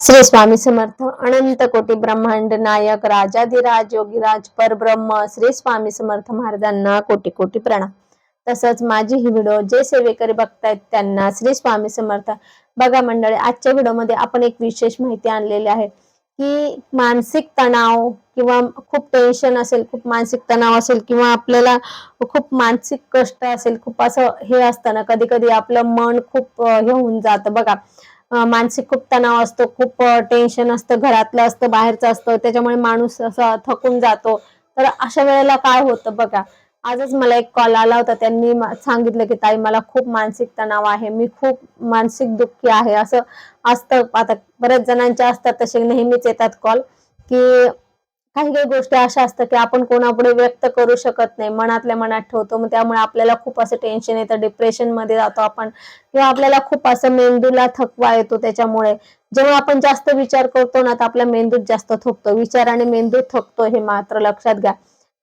श्री स्वामी समर्थ अनंत कोटी ब्रह्मांड नायक राजाधिराज योगीराज परब्रह्म श्री स्वामी समर्थ महाराजांना कोटी कोटी प्रणाम. तसंच माझी ही व्हिडिओ जे सेवेकरी बघतायत त्यांना श्री स्वामी समर्थ. बघा मंडळी आजच्या व्हिडिओमध्ये आपण एक विशेष माहिती आणलेली आहे की मानसिक तणाव किंवा खूप टेन्शन असेल खूप मानसिक तणाव असेल किंवा आपल्याला खूप मानसिक कष्ट असेल खूप असं हे असतं ना कधी कधी आपलं मन खूप हे होऊन जातं. बघा मानसिक खूप तणाव असतो खूप टेन्शन असतं घरातलं असतं बाहेरचं असतं त्याच्यामुळे माणूस असा थकून जातो. तर अशा वेळेला काय होतं बघा आजच मला एक कॉल आला होता त्यांनी सांगितलं की ताई मला खूप मानसिक तणाव आहे मी खूप मानसिक दुःखी आहे. असं असतं आता बऱ्याच जणांचे असतात तसे नेहमीच येतात कॉल की काही काही गोष्टी अशा असतात की आपण कोणापुढे व्यक्त करू शकत नाही मनातल्या मनात ठेवतो. मग त्यामुळे आपल्याला खूप असं टेन्शन येतं डिप्रेशनमध्ये जातो आपण. किंवा आपल्याला खूप असं मेंदूला थकवा येतो त्याच्यामुळे. जेव्हा आपण जास्त विचार करतो ना तर आपल्या मेंदूत जास्त थकतो. विचार आणि मेंदू थकतो हे मात्र लक्षात घ्या.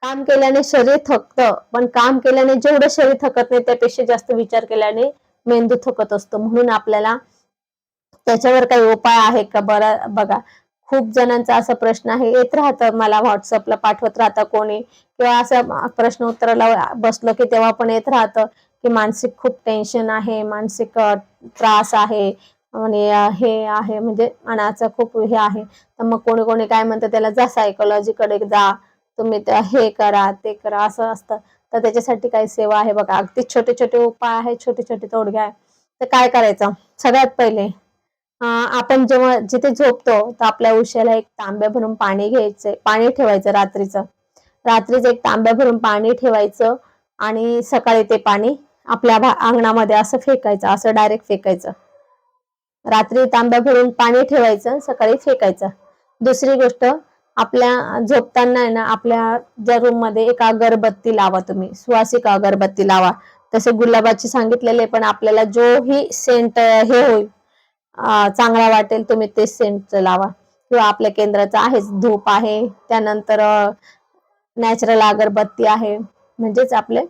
काम केल्याने शरीर थकतं पण काम केल्याने जेवढं शरीर थकत नाही त्यापेक्षा जास्त विचार केल्याने मेंदू थकत असतो. म्हणून आपल्याला त्याच्यावर काही उपाय आहे का? बरं बघा. खूप जणांचा असा प्रश्न आहे. येत राहतं मला व्हॉट्सअपला पाठवत राहतं कोणी. किंवा असं प्रश्न उत्तराला बसलो की तेव्हा पण येत राहतं की मानसिक खूप टेन्शन आहे मानसिक त्रास आहे आणि हे आहे. म्हणजे मनाचं खूप हे आहे. तर मग कोणी कोणी काय म्हणतं त्याला जा सायकोलॉजीकडे जा. तुम्ही हे करा ते करा. असं असतं. तर त्याच्यासाठी काही सेवा आहे बघा. अगदी छोटे छोटे उपाय आहे छोटे छोटे तोडगे आहे. तर काय करायचं? सगळ्यात पहिले आपण जेव्हा जिथे झोपतो तर आपल्या उशाला एक तांब्या भरून पाणी घ्यायचंय पाणी ठेवायचं रात्रीचं. रात्रीच एक तांब्या भरून पाणी ठेवायचं आणि सकाळी ते पाणी आपल्या अंगणामध्ये असं फेकायचं असं डायरेक्ट फेकायचं. रात्री तांब्या भरून पाणी ठेवायचं सकाळी फेकायचं. दुसरी गोष्ट आपल्या झोपताना आहे ना आपल्या ज्या रूममध्ये एक अगरबत्ती लावा तुम्ही सुवासिक अगरबत्ती लावा. तसे गुलाबाची सांगितलेले पण आपल्याला जोही सेंट हे होईल चांगला वाटेल तुम्ही ते सेंट लावा. किंवा आपल्या केंद्राचं आहेच धूप आहे त्यानंतर नॅचरल अगरबत्ती आहे. म्हणजेच आपले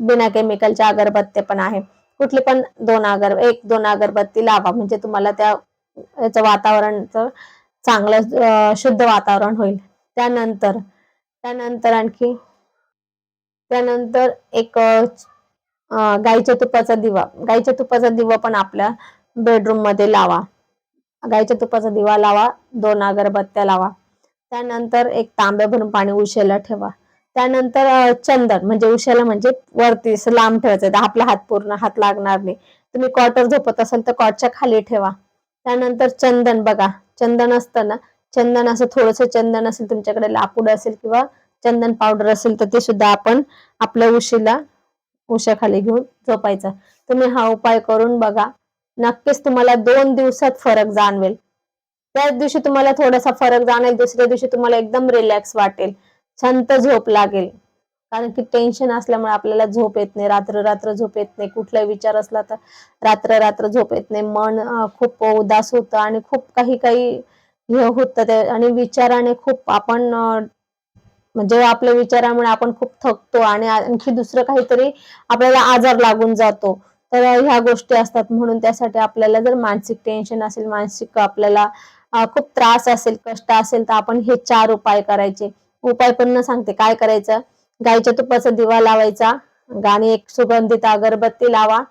बिना केमिकलच्या अगरबत्त्या पण आहे. कुठली पण दोन अगर एक दोन अगरबत्ती लावा. म्हणजे तुम्हाला त्या याचं वातावरणचं चांगलं शुद्ध वातावरण होईल. त्यानंतर त्यानंतर आणखी त्यानंतर एक गाईच्या तुपाचा दिवा. गाईच्या तुपाचा दिवा पण आपल्या बेडरूममध्ये लावा. गाईच्या तुपाचा दिवा लावा दोन अगरबत्त्या लावा. त्यानंतर एक तांब्या भरून पाणी उशेला ठेवा. त्यानंतर चंदन म्हणजे उशाला म्हणजे वरती लांब ठेवायचं तर आपला हात पूर्ण हात लागणार नाही. तुम्ही कॉटर झोपत असाल तर कॉटच्या खाली ठेवा. त्यानंतर चंदन बघा. चंदन असतं ना चंदन असं थोडंसं चंदन असेल तुमच्याकडे लाकूड असेल किंवा चंदन पावडर असेल तर ते सुद्धा आपण आपल्या उशीला उशाखाली घेऊन झोपायचं. तुम्ही हा उपाय करून बघा. नक्कीच तुम्हाला दोन दिवसात फरक जाणवेल. त्याच दिवशी तुम्हाला थोडासा फरक जाणवेल दुसऱ्या दिवशी तुम्हाला एकदम रिलॅक्स वाटेल. शांत झोप लागेल. कारण की टेन्शन असल्यामुळे आपल्याला झोप येत नाही. रात्र रात्र झोप येत नाही. कुठलाही विचार असला तर रात्र रात्र झोप येत नाही. मन खूप उदास होतं आणि खूप काही काही हे होतं ते आणि विचाराने खूप आपण म्हणजे आपल्या विचारामुळे आपण खूप थकतो आणि आणखी दुसरं काहीतरी आपल्याला आजार लागून जातो. तर ह्या गोष्टी असतात म्हणून त्यासाठी आपल्याला जर मानसिक टेन्शन असेल मानसिक आपल्याला खूप त्रास असेल कष्ट असेल तर आपण हे चार उपाय करायचे. उपाय पण न सांगते काय करायचं? गाईच्या तुपाचा दिवा लावायचा गाणी एक सुगंधित अगरबत्ती लावा.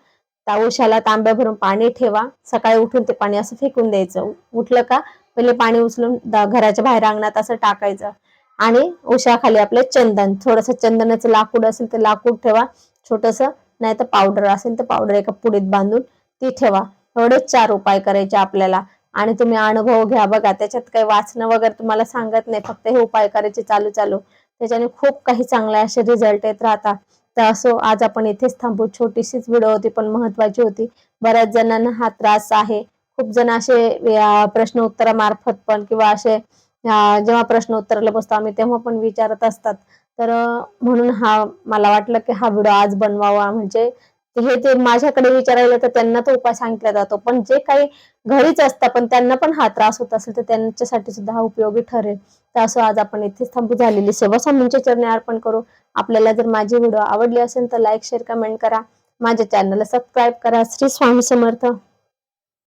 त्या उशाला तांब्या भरून पाणी ठेवा. सकाळी उठून ते पाणी असं फेकून द्यायचं. उठलं का? पहिले पाणी उचलून घराच्या बाहेर अंगणात असं टाकायचं. आणि उशाखाली आपलं चंदन थोडस चंदनाचं लाकूड असेल तर लाकूड ठेवा. छोटस नाही तर पावडर असेल तर पावडर एका पुडीत बांधून ती ठेवा. एवढेच चार उपाय करायचे आपल्याला. आणि तुम्ही अनुभव घ्या बघा. त्याच्यात काही वाचणं वगैरे तुम्हाला सांगत नाही. फक्त हे उपाय करायचे चालू चालू. त्याच्याने खूप काही चांगले असे रिझल्ट येत राहतात. तर असो आज आपण इथेच थांबू. छोटीशीच व्हिडिओ होती पण महत्वाची होती. बऱ्याच जणांना हा त्रास आहे. खूप जण असे प्रश्न उत्तरामार्फत पण किंवा असे जेव्हा प्रश्न उत्तराला बसतो आम्ही तेव्हा पण विचारत असतात. तर म्हणून हा मला वाटलं की हा व्हिडिओ आज बनवावा. म्हणजे हे ते माझ्याकडे विचारायला तर त्यांना तो उपाय सांगितला जातो. पण जे काही घरीच असतात पण त्यांना पण हा त्रास होत असेल तर त्यांच्यासाठी सुद्धा हा उपयोगी ठरेल. तर असं आज आपण इथेच थांबू झालेली. सेवा स्वामींच्या चरणी अर्पण करू. आपल्याला जर माझी व्हिडिओ आवडली असेल तर लाईक शेअर कमेंट करा. माझ्या चॅनलला सबस्क्राईब करा. श्री स्वामी समर्थ.